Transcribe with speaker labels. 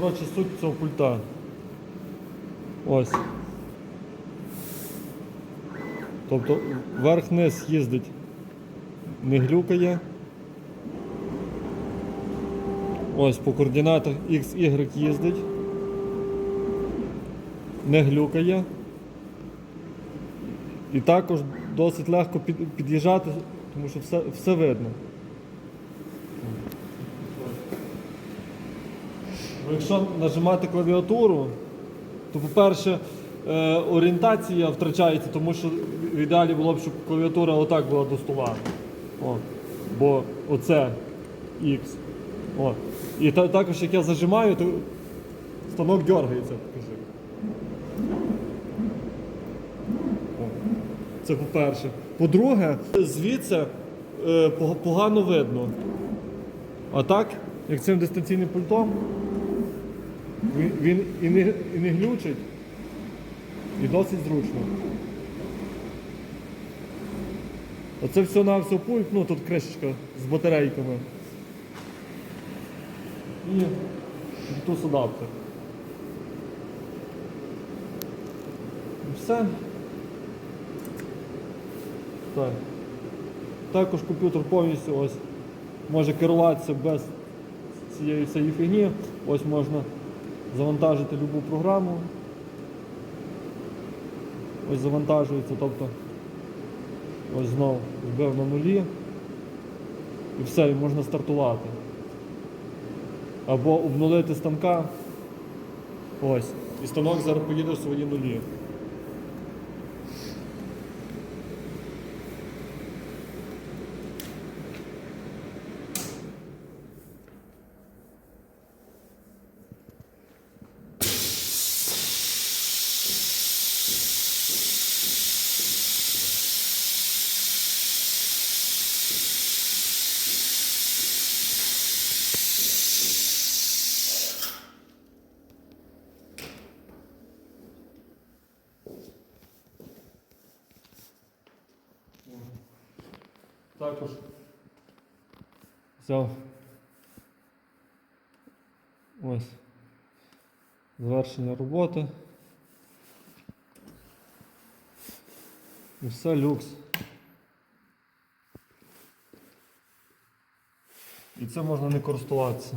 Speaker 1: Коротше, суть цього пульта. Ось. Тобто верх-низ їздить, не глюкає. Ось по координатах X, Y їздить. Не глюкає. І також досить легко під'їжджати, тому що все, все видно. Якщо нажимати клавіатуру, то, по-перше, е, орієнтація втрачається, тому що в ідеалі було б, щоб клавіатура отак була до стола. О, бо оце X. О. І та, також, як я зажимаю, то станок дергається. Це по-перше. По-друге, звідси е, погано видно. А так, як цим дистанційним пультом, він, він і, не, і не глючить, і досить зручно. Оце все на все пульт, ну тут кришечка з батарейками. І Bluetooth адаптер. І все. Так. Також комп'ютер повністю ось може керуватися без цієї всієї фігні. Ось можна завантажити любу програму. Ось завантажується, тобто ось знову вбив на нулі. І все, і можна стартувати. Або обнулити станка. Ось. І станок зараз поїде в свої нулі. Також взяв ось завершення роботи. І все люкс. І це можна не користуватися.